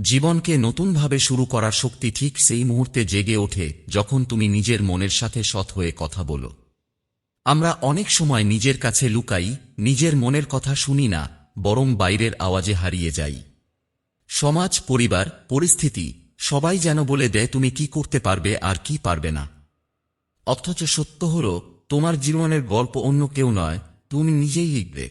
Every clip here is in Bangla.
জীবনকে নতুনভাবে শুরু করার শক্তি ঠিক সেই মুহূর্তে জেগে ওঠে, যখন তুমি নিজের মনের সাথে সৎ হয়ে কথা বলো। আমরা অনেক সময় নিজের কাছে লুকাই, নিজের মনের কথা শুনি না, বরং বাইরের আওয়াজে হারিয়ে যাই। সমাজ, পরিবার, পরিস্থিতি, সবাই যেন বলে দেয়, তুমি কি করতে পারবে আর কি পারবে না? অথচ সত্য হল, তোমার জীবনের গল্প অন্য কেউ নয়, তুমি নিজেই লিখবে।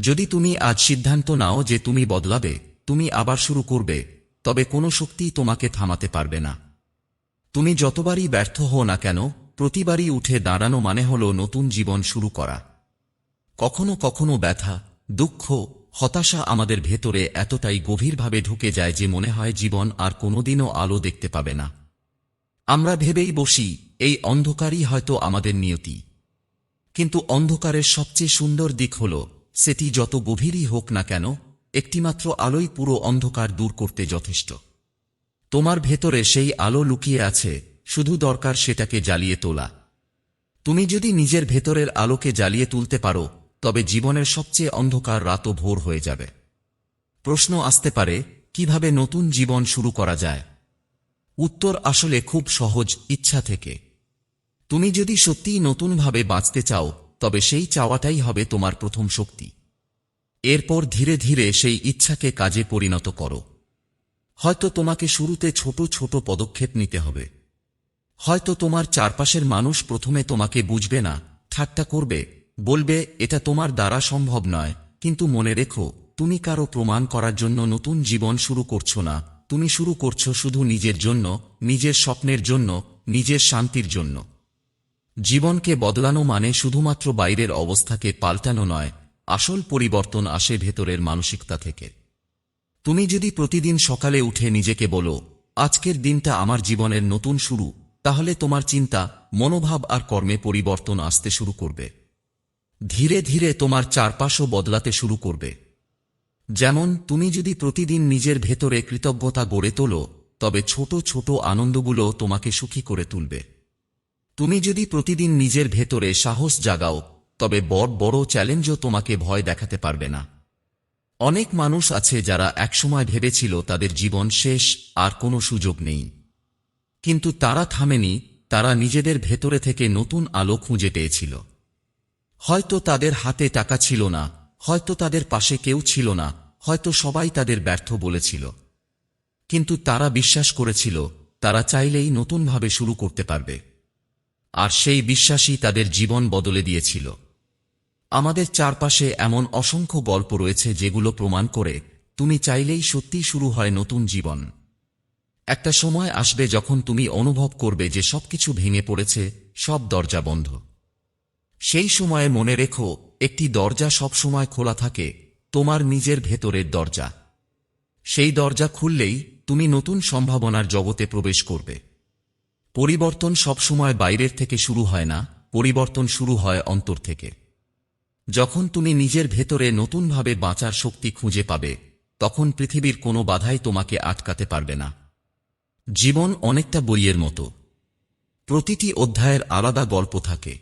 যদি তুমি আজ সিদ্ধান্ত নাও যে তুমি বদলাবে তুমি আবার শুরু করবে, তবে কোনো শক্তি তোমাকে থামাতে পারবে না। তুমি যতবারই ব্যর্থ হও না কেন, প্রতিবারই উঠে দাঁড়ানো মানে হল নতুন জীবন শুরু করা। কখনো কখনো ব্যথা, দুঃখ, হতাশা আমাদের ভেতরে এতটাই গভীরভাবে ঢুকে যায় যে মনে হয় জীবন আর কোনোদিনও আলো দেখতে পাবে না। আমরা ভেবেই বসি, এই অন্ধকারই হয়তো আমাদের নিয়তি। কিন্তু অন্ধকারের সবচেয়ে সুন্দর দিক হল, সেটি যত গভীরই হোক না কেন একটিমাত্র আলোই পুরো অন্ধকার দূর করতে যথেষ্ট। তোমার ভেতরে সেই আলো লুকিয়ে আছে, শুধু দরকার সেটাকে জ্বালিয়ে তোলা। তুমি যদি নিজের ভেতরের আলোকে জ্বালিয়ে তুলতে পারো, তবে জীবনের সবচেয়ে অন্ধকার রাতও ভোর হয়ে যাবে। প্রশ্ন আসতে পারে, কীভাবে নতুন জীবন শুরু করা যায়? উত্তর আসলে খুব সহজ, ইচ্ছা থেকে। তুমি যদি সত্যিই নতুনভাবে বাঁচতে চাও, তবে সেই চাওয়াটাই হবে তোমার প্রথম শক্তি। এরপর ধীরে ধীরে সেই ইচ্ছাকে কাজে পরিণত করো। হয়তো তোমাকে শুরুতে ছোট ছোট পদক্ষেপ নিতে হবে। হয়তো তোমার চারপাশের মানুষ প্রথমে তোমাকে বুঝবে না, ঠাট্টা করবে, বলবে, এটা তোমার দ্বারা সম্ভব নয়। কিন্তু মনে রেখো, তুমি কারও প্রমাণ করার জন্য নতুন জীবন শুরু করছ না। তুমি শুরু করছ শুধু নিজের জন্য, নিজের স্বপ্নের জন্য, নিজের শান্তির জন্য। জীবনকে বদলানো মানে শুধুমাত্র বাইরের অবস্থাকে পাল্টানো নয় আসল পরিবর্তন আসে ভেতরের মানসিকতা থেকে। তুমি যদি প্রতিদিন সকালে উঠে নিজেকে বলো, আজকের দিনটা আমার জীবনের নতুন শুরু, তাহলে তোমার চিন্তা, মনোভাব আর কর্মে পরিবর্তন আসতে শুরু করবে। ধীরে ধীরে তোমার চারপাশও বদলাতে শুরু করবে। যেমন, তুমি যদি প্রতিদিন নিজের ভেতরে কৃতজ্ঞতা গড়ে তোলো, তবে ছোট ছোট আনন্দগুলো তোমাকে সুখী করে তুলবে। তুমি যদি প্রতিদিন নিজের ভেতরে সাহস জাগাও তবে বড় বড় চ্যালেঞ্জও তোমাকে ভয় দেখাতে পারবে না। অনেক মানুষ আছে যারা একসময় ভেবেছিল তাদের জীবন শেষ আর কোনো সুযোগ নেই। কিন্তু তারা থামেনি, তারা নিজেদের ভেতরে থেকে নতুন আলো খুঁজে পেয়েছিল। হয়তো তাদের হাতে টাকা ছিল না, হয়তো তাদের পাশে কেউ ছিল না, হয়তো সবাই তাদের ব্যর্থ বলেছিল। কিন্তু তারা বিশ্বাস করেছিল, তারা চাইলেই নতুনভাবে শুরু করতে পারবে। আর সেই বিশ্বাসই তাদের জীবন বদলে দিয়েছিল। আমাদের চারপাশে এমন অসংখ্য গল্প রয়েছে যেগুলো প্রমাণ করে তুমি চাইলেই সত্যিই শুরু হয় নতুন জীবন। একটা সময় আসবে যখন তুমি অনুভব করবে যে সবকিছু ভেঙে পড়েছে, সব দরজা বন্ধ। সেই সময়ে মনে রেখো, একটি দরজা সবসময় খোলা থাকে, তোমার নিজের ভেতরের দরজা। সেই দরজা খুললেই তুমি নতুন সম্ভাবনার জগতে প্রবেশ করবে। পরিবর্তন সবসময় বাইরের থেকে শুরু হয় না, পরিবর্তন শুরু হয় অন্তর থেকে। যখন তুমি নিজের ভেতরে নতুনভাবে বাঁচার শক্তি খুঁজে পাবে, তখন পৃথিবীর কোনো বাধাই তোমাকে আটকাতে পারবে না। জীবন অনেকটা বইয়ের মতো। প্রতিটি অধ্যায়ের আলাদা গল্প থাকে।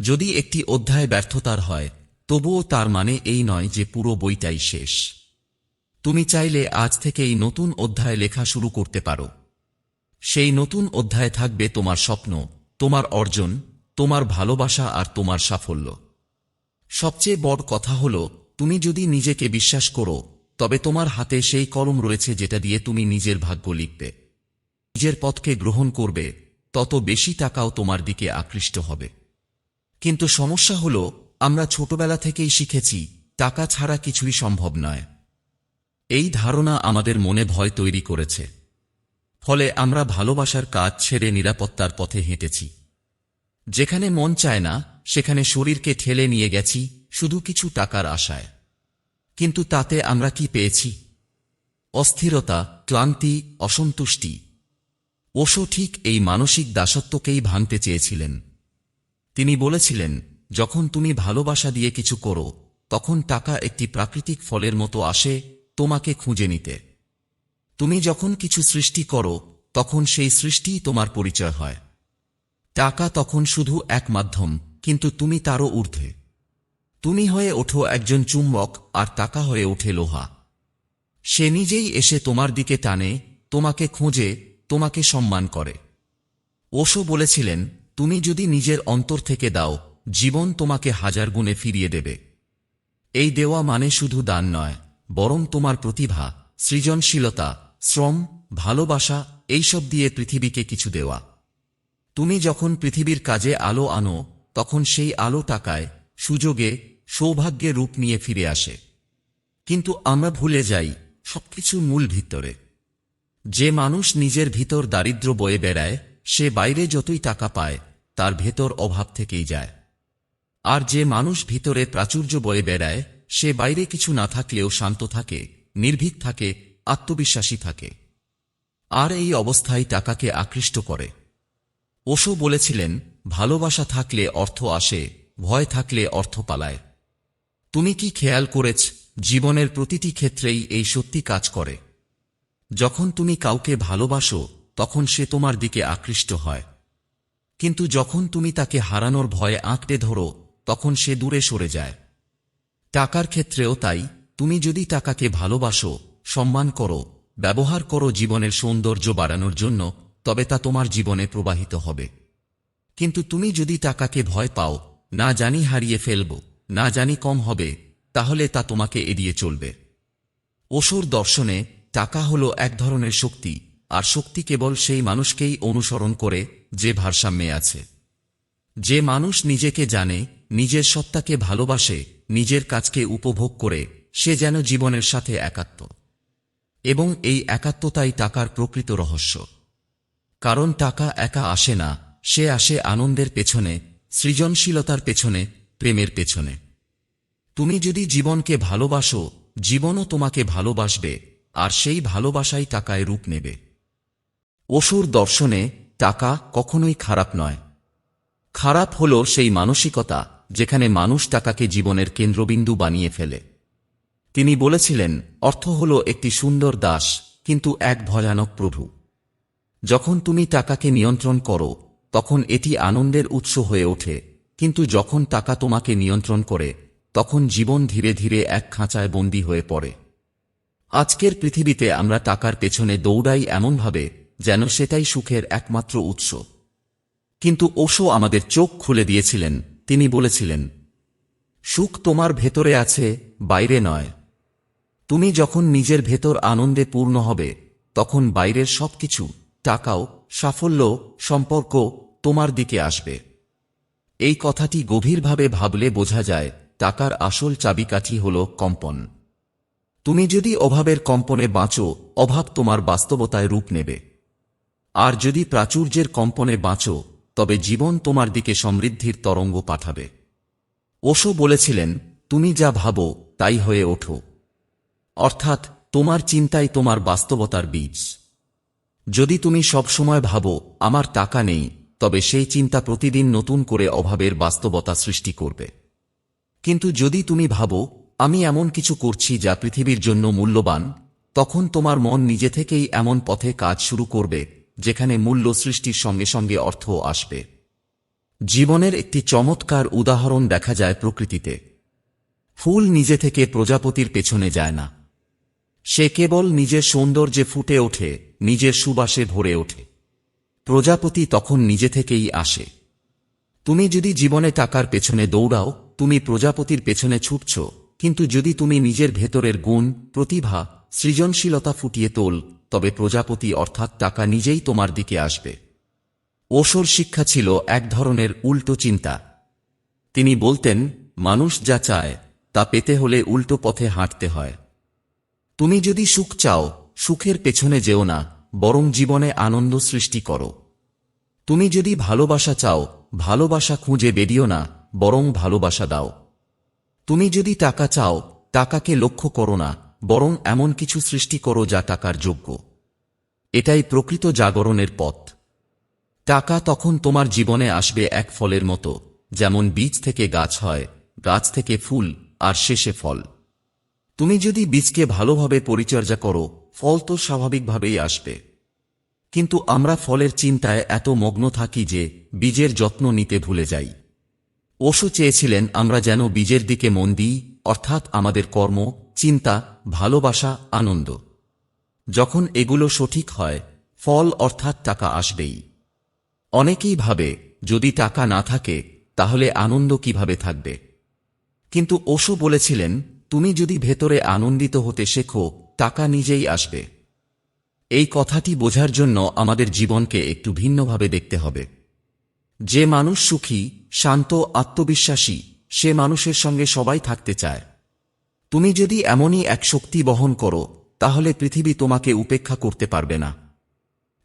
যদি একটি অধ্যায় ব্যর্থতার হয়, তবুও তার মানে এই নয় যে পুরো বইটাই শেষ। তুমি চাইলে আজ থেকেই নতুন অধ্যায় লেখা শুরু করতে পারো। সেই নতুন অধ্যায় থাকবে তোমার স্বপ্ন, তোমার অর্জন, তোমার ভালোবাসা আর তোমার সাফল্য। সবচেয়ে বড় কথা হল, তুমি যদি নিজেকে বিশ্বাস করো, তবে তোমার হাতে সেই কলম রয়েছে যেটা দিয়ে তুমি নিজের ভাগ্য লিখবে। নিজের পথকে গ্রহণ করবে, তত বেশি টাকাও তোমার দিকে আকৃষ্ট হবে। কিন্তু সমস্যা হল, আমরা ছোটবেলা থেকেই শিখেছি, টাকা ছাড়া কিছুই সম্ভব নয়। এই ধারণা আমাদের মনে ভয় তৈরি করেছে। ফলে আমরা ভালোবাসার কাজ ছেড়ে নিরাপত্তার পথে হেঁটেছি। যেখানে মন চায় না সেখানে শরীরকে ঠেলে নিয়ে গেছি শুধু কিছু টাকার আশায়। কিন্তু তাতে আমরা কি পেয়েছি? অস্থিরতা, ক্লান্তি, অসন্তুষ্টি। ওশো ঠিক এই মানসিক দাসত্বকেই ভাঙতে চেয়েছিলেন। তিনি বলেছিলেন, যখন তুমি ভালোবাসা দিয়ে কিছু করো, তখন টাকা একটি প্রাকৃতিক ফলের মতো আসে তোমাকে খুঁজে নিতে। তুমি যখন কিছু সৃষ্টি করো, তখন সেই সৃষ্টিই তোমার পরিচয় হয়। টাকা তখন শুধু এক মাধ্যম কিন্তু তুমি তারও ঊর্ধ্বে। তুমি হয়ে ওঠো একজন চুম্বক আর টাকা হয়ে ওঠে লোহা। সে নিজেই এসে তোমার দিকে টানে, তোমাকে খোঁজে, তোমাকে সম্মান করে। ওশো বলেছিলেন, তুমি যদি নিজের অন্তর থেকে দাও, জীবন তোমাকে হাজার গুণে ফিরিয়ে দেবে। এই দেওয়া মানে শুধু দান নয়, বরং তোমার প্রতিভা, সৃজনশীলতা, শ্রম, ভালোবাসা, এইসব দিয়ে পৃথিবীকে কিছু দেওয়া। তুমি যখন পৃথিবীর কাজে আলো আনো তখন সেই আলো টাকায় সুযোগে সৌভাগ্যে রূপ নিয়ে ফিরে আসে। কিন্তু আমরা ভুলে যাই সবকিছু মূল ভিতরে। যে মানুষ নিজের ভিতর দারিদ্র বয়ে বেড়ায়, সে বাইরে যতই টাকা পায়, তার ভেতর অভাব থেকেই যায়। আর যে মানুষ ভিতরে প্রাচুর্য বয়ে বেড়ায়, সে বাইরে কিছু না থাকলেও শান্ত থাকে, নির্ভীক থাকে, আত্মবিশ্বাসী থাকে। আর এই অবস্থায় টাকাকে আকৃষ্ট করে। ওশো বলেছিলেন ভালোবাসা থাকলে অর্থ আসে, ভয় থাকলে অর্থ পালায়। তুমি কি খেয়াল করেছ, জীবনের প্রতিটি ক্ষেত্রেই এই সত্যি কাজ করে? যখন তুমি কাউকে ভালোবাসো, তখন সে তোমার দিকে আকৃষ্ট হয়। কিন্তু যখন তুমি তাকে হারানোর ভয়ে আঁকড়ে ধরো, তখন সে দূরে সরে যায়। টাকার ক্ষেত্রেও তাই, তুমি যদি টাকাকে ভালোবাসো, সম্মান করো, ব্যবহার করো জীবনের সৌন্দর্য বাড়ানোর জন্য, তবে তা তোমার জীবনে প্রবাহিত হবে। কিন্তু তুমি যদি টাকাকে ভয় পাও, না জানি হারিয়ে ফেলব, না জানি কম হবে, তাহলে তা তোমাকে এড়িয়ে চলবে। অসুর দর্শনে টাকা হল এক ধরনের শক্তি, আর শক্তি কেবল সেই মানুষকেই অনুসরণ করে যে ভারসাম্যে আছে। যে মানুষ নিজেকে জানে, নিজের সত্তাকে ভালোবাসে, নিজের কাজকে উপভোগ করে, সে যেন জীবনের সাথে একাত্ম। এবং এই একাত্মতাই টাকার প্রকৃত রহস্য। কারণ টাকা একা আসে না সে আসে আনন্দের পেছনে, সৃজনশীলতার পেছনে, প্রেমের পেছনে। তুমি যদি জীবনকে ভালোবাসো, জীবনও তোমাকে ভালোবাসবে, আর সেই ভালোবাসাই টাকায় রূপ নেবে। অসুর দর্শনে টাকা কখনোই খারাপ নয়। খারাপ হল সেই মানসিকতা, যেখানে মানুষ টাকাকে জীবনের কেন্দ্রবিন্দু বানিয়ে ফেলে। তিনি বলেছিলেন, অর্থ হল একটি সুন্দর দাস, কিন্তু এক ভয়ানক প্রভু। যখন তুমি টাকাকে নিয়ন্ত্রণ করো তখন এটি আনন্দের উৎস হয়ে ওঠে। কিন্তু যখন টাকা তোমাকে নিয়ন্ত্রণ করে, তখন জীবন ধীরে ধীরে এক খাঁচায় বন্দী হয়ে পড়ে। আজকের পৃথিবীতে আমরা টাকার পেছনে দৌড়াই এমনভাবে যেন সেটাই সুখের একমাত্র উৎস। কিন্তু ওশো আমাদের চোখ খুলে দিয়েছিলেন। তিনি বলেছিলেন, সুখ তোমার ভেতরে আছে, বাইরে নয়। তুমি যখন নিজের ভেতর আনন্দে পূর্ণ হবে, তখন বাইরের সবকিছু, টাকাও সাফল্য, সম্পর্ক তোমার দিকে আসবে। এই কথাটি গভীরভাবে ভাবলে বোঝা যায়, টাকার আসল চাবিকাঠি হল কম্পন। তুমি যদি অভাবের কম্পনে বাঁচো, অভাব তোমার বাস্তবতায় রূপ নেবে। আর যদি প্রাচুর্যের কম্পনে বাঁচো, তবে জীবন তোমার দিকে সমৃদ্ধির তরঙ্গ পাঠাবে। ওশো বলেছিলেন, তুমি যা ভাবো, তাই হয়ে ওঠো। অর্থাৎ, তোমার চিন্তাই তোমার বাস্তবতার বীজ। যদি তুমি সবসময় ভাবো, আমার টাকা নেই, তবে সেই চিন্তা প্রতিদিন নতুন করে অভাবের বাস্তবতা সৃষ্টি করবে। কিন্তু যদি তুমি ভাবো, আমি এমন কিছু করছি যা পৃথিবীর জন্য মূল্যবান, তখন তোমার মন নিজে থেকেই এমন পথে কাজ শুরু করবে, যেখানে মূল্য সৃষ্টির সঙ্গে সঙ্গে অর্থ আসবে। জীবনের একটি চমৎকার উদাহরণ দেখা যায় প্রকৃতিতে। ফুল নিজে থেকে প্রজাপতির পেছনে যায় না। সে কেবল নিজের সৌন্দর্যে ফুটে ওঠে, নিজের সুবাসে ভরে ওঠে। প্রজাপতি তখন নিজে থেকেই আসে। তুমি যদি জীবনে টাকার পেছনে দৌড়াও, তুমি প্রজাপতির পেছনে ছুটছ, কিন্তু যদি তুমি নিজের ভেতরের গুণ, প্রতিভা, সৃজনশীলতা ফুটিয়ে তোল, তবে প্রজাপতি অর্থাৎ টাকা নিজেই তোমার দিকে আসবে। ওসর শিক্ষা ছিল এক ধরনের উল্টো চিন্তা। তিনি বলতেন, মানুষ যা চায়, তা পেতে হলে উল্টো পথে হাঁটতে হয়। তুমি যদি সুখ চাও, সুখের পেছনে যেও না, বরং জীবনে আনন্দ সৃষ্টি করো। তুমি যদি ভালোবাসা চাও, ভালোবাসা খুঁজে বেরিও না, বরং ভালোবাসা দাও। তুমি যদি টাকা চাও, টাকাকে লক্ষ্য করো না, বরং এমন কিছু সৃষ্টি করো যা টাকার যোগ্য। এটাই প্রকৃত জাগরণের পথ। টাকা তখন তোমার জীবনে আসবে এক ফলের মতো, যেমন বীজ থেকে গাছ হয়, গাছ থেকে ফুল, আর শেষে ফল। তুমি যদি বীজকে ভালোভাবে পরিচর্যা করো, ফল তো স্বাভাবিকভাবেই আসবে। কিন্তু আমরা ফলের চিন্তায় এত মগ্ন থাকি যে বীজের যত্ন নিতে ভুলে যাই। ওশো চেয়েছিলেন আমরা যেন বীজের দিকে মন দিই, অর্থাৎ আমাদের কর্ম, চিন্তা, ভালোবাসা, আনন্দ। যখন এগুলো সঠিক হয়, ফল অর্থাৎ টাকা আসবেই। অনেকেই ভাবে, যদি টাকা না থাকে, তাহলে আনন্দ কীভাবে থাকবে? কিন্তু ওশো বলেছিলেন তুমি যদি ভেতরে আনন্দিত হতে শেখো, টাকা নিজেই আসবে। এই কথাটি বোঝার জন্য আমাদের জীবনকে একটু ভিন্নভাবে দেখতে হবে। যে মানুষ সুখী, শান্ত, আত্মবিশ্বাসী, সে মানুষের সঙ্গে সবাই থাকতে চায়। তুমি যদি এমনই এক শক্তি বহন করো, তাহলে পৃথিবী তোমাকে উপেক্ষা করতে পারবে না।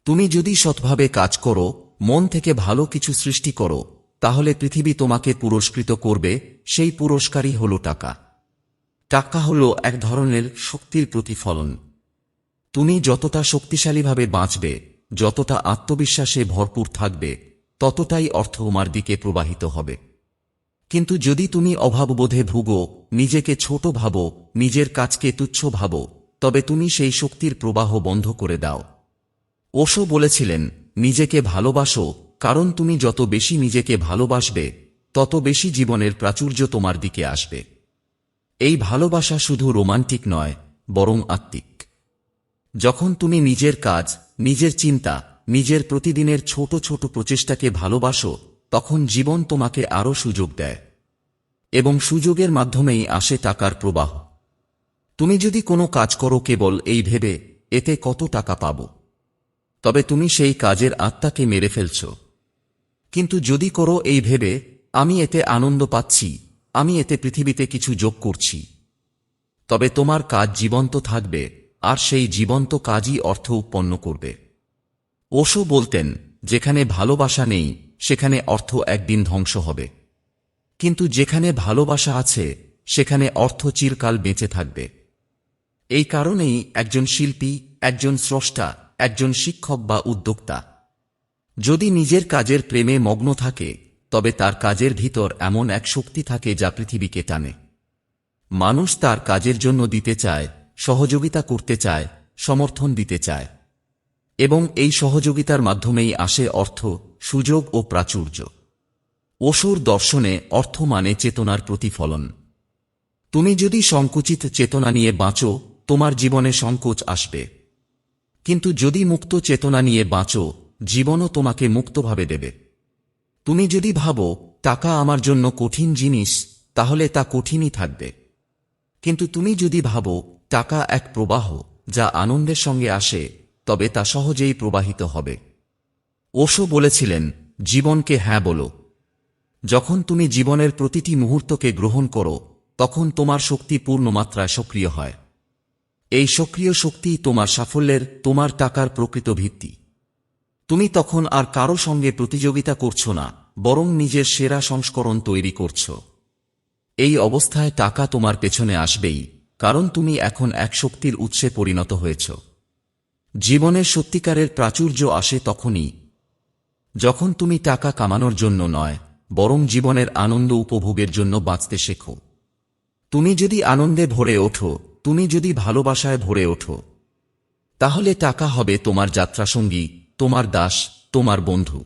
তুমি যদি সৎভাবে কাজ করো, মন থেকে ভালো কিছু সৃষ্টি করো, তাহলে পৃথিবী তোমাকে পুরস্কৃত করবে, সেই পুরস্কারই হল টাকা। টাকা হল এক ধরনের শক্তির প্রতিফলন। তুমি যতটা শক্তিশালীভাবে বাঁচবে, যতটা আত্মবিশ্বাসে ভরপুর থাকবে, ততটাই অর্থ তোমার দিকে প্রবাহিত হবে। কিন্তু যদি তুমি অভাববোধে ভুগো, নিজেকে ছোট ভাবো, নিজের কাজকে তুচ্ছ ভাবো, তবে তুমি সেই শক্তির প্রবাহ বন্ধ করে দাও। ওশো বলেছিলেন, নিজেকে ভালোবাসো, কারণ তুমি যত বেশি নিজেকে ভালোবাসবে, তত বেশি জীবনের প্রাচুর্য তোমার দিকে আসবে। এই ভালোবাসা শুধু রোমান্টিক নয়, বরং আত্মিক। যখন তুমি নিজের কাজ, নিজের চিন্তা, নিজের প্রতিদিনের ছোট ছোট প্রচেষ্টাকে ভালোবাসো, তখন জীবন তোমাকে আরও সুযোগ দেয় এবং সুযোগের মাধ্যমেই আসে টাকার প্রবাহ। তুমি যদি কোনো কাজ করো কেবল এই ভেবে, এতে কত টাকা পাব? তবে তুমি সেই কাজের আত্মাকে মেরে ফেলছ। কিন্তু যদি করো এই ভেবে, আমি এতে আনন্দ পাচ্ছি। আমি এতে পৃথিবীতে কিছু যোগ করছি। তবে তোমার কাজ জীবন্ত থাকবে, আর সেই জীবন্ত কাজই অর্থ উৎপন্ন করবে। ওশো বলতেন, যেখানে ভালোবাসা নেই, সেখানে অর্থ একদিন ধ্বংস হবে। কিন্তু যেখানে ভালোবাসা আছে, সেখানে অর্থ চিরকাল বেঁচে থাকবে। এই কারণেই একজন শিল্পী, একজন স্রষ্টা, একজন শিক্ষক বা উদ্যোক্তা, যদি নিজের কাজের প্রেমে মগ্ন থাকে তবে তার কাজের ভিতর এমন এক শক্তি থাকে যা পৃথিবীকে টানে। মানুষ তার কাজের জন্য দিতে চায়, সহযোগিতা করতে চায়, সমর্থন দিতে চায়। এবং এই সহযোগিতার মাধ্যমেই আসে অর্থ, সুযোগ ও প্রাচুর্য। অসুর দর্শনে অর্থ মানে চেতনার প্রতিফলন। তুমি যদি সংকুচিত চেতনা নিয়ে বাঁচো, তোমার জীবনে সংকোচ আসবে। কিন্তু যদি মুক্ত চেতনা নিয়ে বাঁচো, জীবনও তোমাকে মুক্তভাবে দেবে। তুমি যদি ভাবো, টাকা আমার জন্য কঠিন জিনিস, তাহলে তা কঠিনই থাকবে। কিন্তু তুমি যদি ভাবো, টাকা এক প্রবাহ, যা আনন্দের সঙ্গে আসে, তবে তা সহজেই প্রবাহিত হবে। ওশো বলেছিলেন, জীবনকে হ্যাঁ বলো। যখন তুমি জীবনের প্রতিটি মুহূর্তকে গ্রহণ করো, তখন তোমার শক্তি পূর্ণ মাত্রায় সক্রিয় হয়। এই সক্রিয় শক্তি তোমার সাফল্যের, তোমার টাকার প্রকৃত ভিত্তি। তুমি তখন আর কারও সঙ্গে প্রতিযোগিতা করছ না, বরং নিজের সেরা সংস্করণ তৈরি করছ। এই অবস্থায় টাকা তোমার পেছনে আসবেই, কারণ তুমি এখন এক শক্তির উৎসে পরিণত হয়েছ। জীবনের সত্যিকারের প্রাচুর্য আসে তখনই, যখন তুমি টাকা কামানোর জন্য নয়, বরং জীবনের আনন্দ উপভোগের জন্য বাঁচতে শেখো। তুমি যদি আনন্দে ভরে ওঠো, তুমি যদি ভালোবাসায় ভরে ওঠো, তাহলে টাকা হবে তোমার যাত্রাসঙ্গী তোমার দাস তোমার বন্ধু।